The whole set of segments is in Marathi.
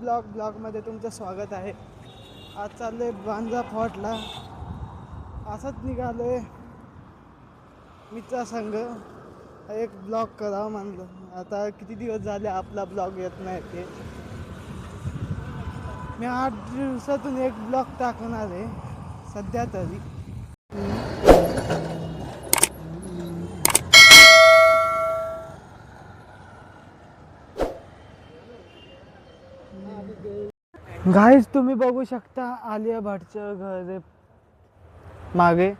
ब्लॉग ब्लॉगमध्ये तुमचं स्वागत आहे. आज चाललोय बांजा फॉर्टला. असंच निघालोय. मित्र संघ. एक ब्लॉग करावं म्हणलं. आता किती दिवस झाले आपला ब्लॉग येत नाही ते. मी आठ दिवसातून एक ब्लॉग टाकणार आहे. सध्या तरी. गाईज तुम्ही बघू शकता आलिया भटचं घर आहे. मागे.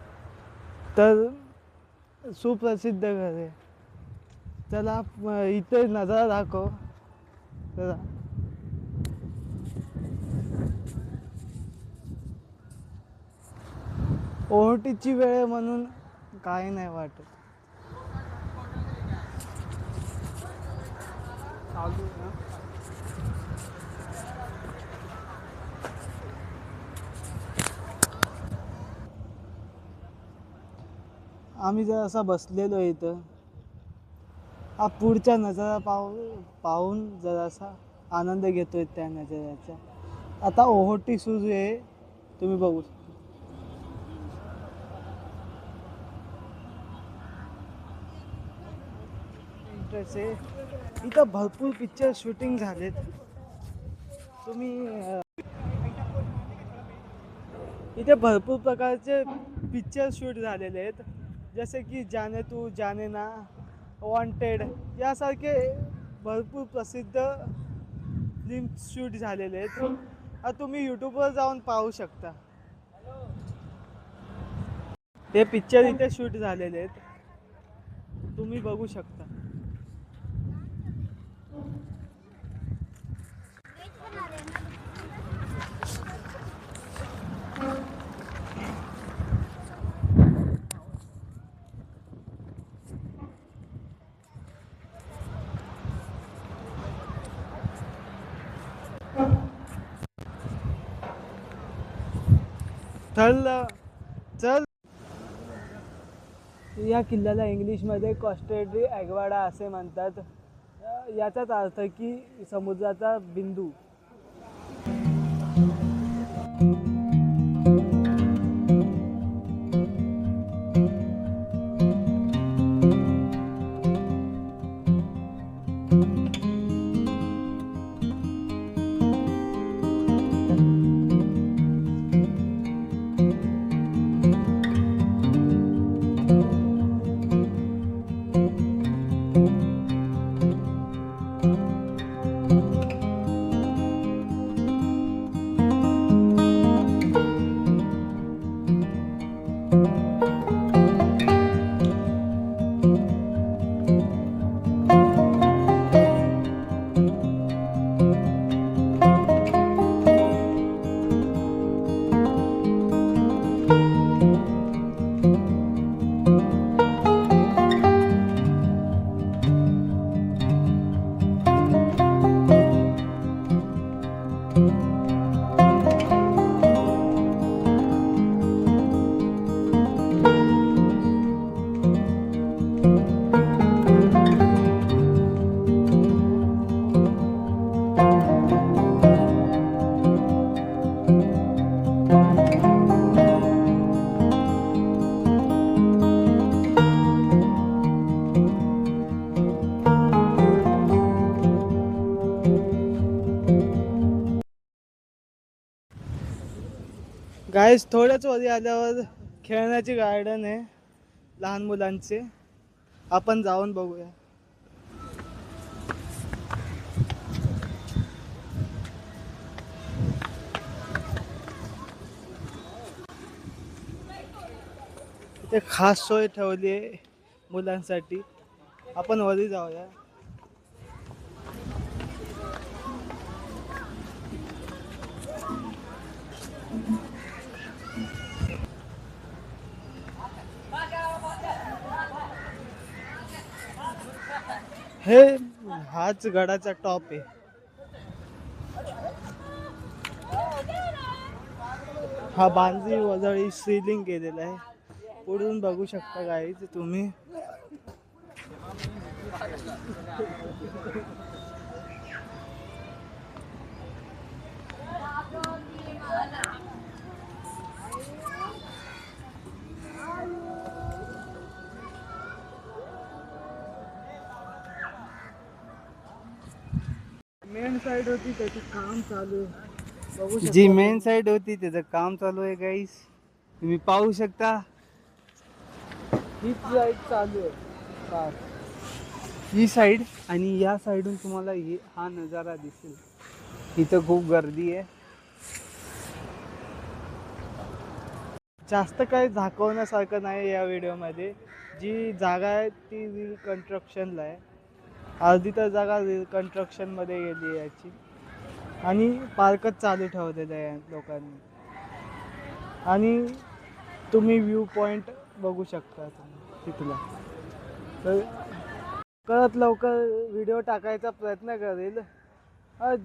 तर सुप्रसिद्ध घर आहे. चला इथे नजरा दाखव. चला. ओहटीची वेळ आहे म्हणून काही नाही वाटत. चालू आम्ही जर असा बसलेलो आहे इथं हा पुढचा नजारा पाहू पाहून जरासा आनंद घेतोय त्या नजाऱ्याचा आता ओहोटी सुरू आहे तुम्ही बघू शकता. इंटरेस्ट आहे. इथं भरपूर पिक्चर शूटिंग झालेत. तुम्ही इथे भरपूर प्रकारचे पिक्चर शूट झालेले आहेत. जसे की जाने तू जाने ना वॉन्टेड यासारखे भरपूर प्रसिद्ध फिल्म शूट झालेले आहेत. तुम्ही यूट्यूबवर जाऊन पाहू शकता. ते पिक्चर इथे शूट झालेले आहेत. तुम्ही बघू शकता. ठरलं चल. या किल्ल्याला इंग्लिशमध्ये कॉस्टेड्री ॲगवाडा असे म्हणतात. याचाच अर्थ की समुद्राचा बिंदू. गाईस थोड्याच वरी आल्यावर खेळण्याची गार्डन आहे लहान मुलांचे. आपण जाऊन बघूया. इथे खास सोय ठेवली आहे मुलांसाठी. आपण वरी जाऊया. हे हाच गडाचा टॉप आहे. हा बांजी वजळी सिलिंग केलेला आहे. पुढून बघू शकता गाईज तुम्ही. मेन साईड होती त्याचं काम चालू आहे. बघू जी मेन साईड होती त्याचं काम चालू आहे गाईस तुम्ही पाहू शकता. हीच साईड चालू आहे. ही साईड आणि या साईडून तुम्हाला हे हा नजारा दिसेल. इथं खूप गर्दी आहे. जास्त काही दाखवण्यासारखं नाही या व्हिडिओमध्ये जी जागा आहे ती रिकन्स्ट्रक्शनला आहे. अर्धी तर जागा कन्स्ट्रक्शनमध्ये गेली आहे याची. आणि पार्कच चालू ठेवलेलं आहे लोकांनी. आणि तुम्ही व्ह्यू पॉईंट बघू शकता तिथला. तर लवकरात लवकर व्हिडिओ टाकायचा प्रयत्न करेल.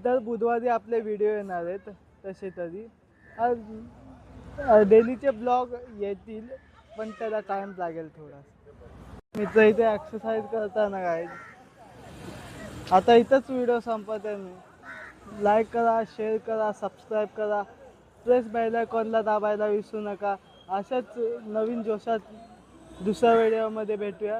दर बुधवारी आपले व्हिडिओ येणार आहेत तसे तरी. डेलीचे ब्लॉग येतील पण त्याला टाईम लागेल थोडा मित्र इथे एक्सरसाइज करताना काय आता इथंच व्हिडिओ संपत आहे मी. लाईक करा शेअर करा सबस्क्राईब करा. प्रेस बेल आयकॉनला दाबायला विसरू नका. अशाच नवीन जोशात दुसऱ्या व्हिडिओमध्ये भेटूया.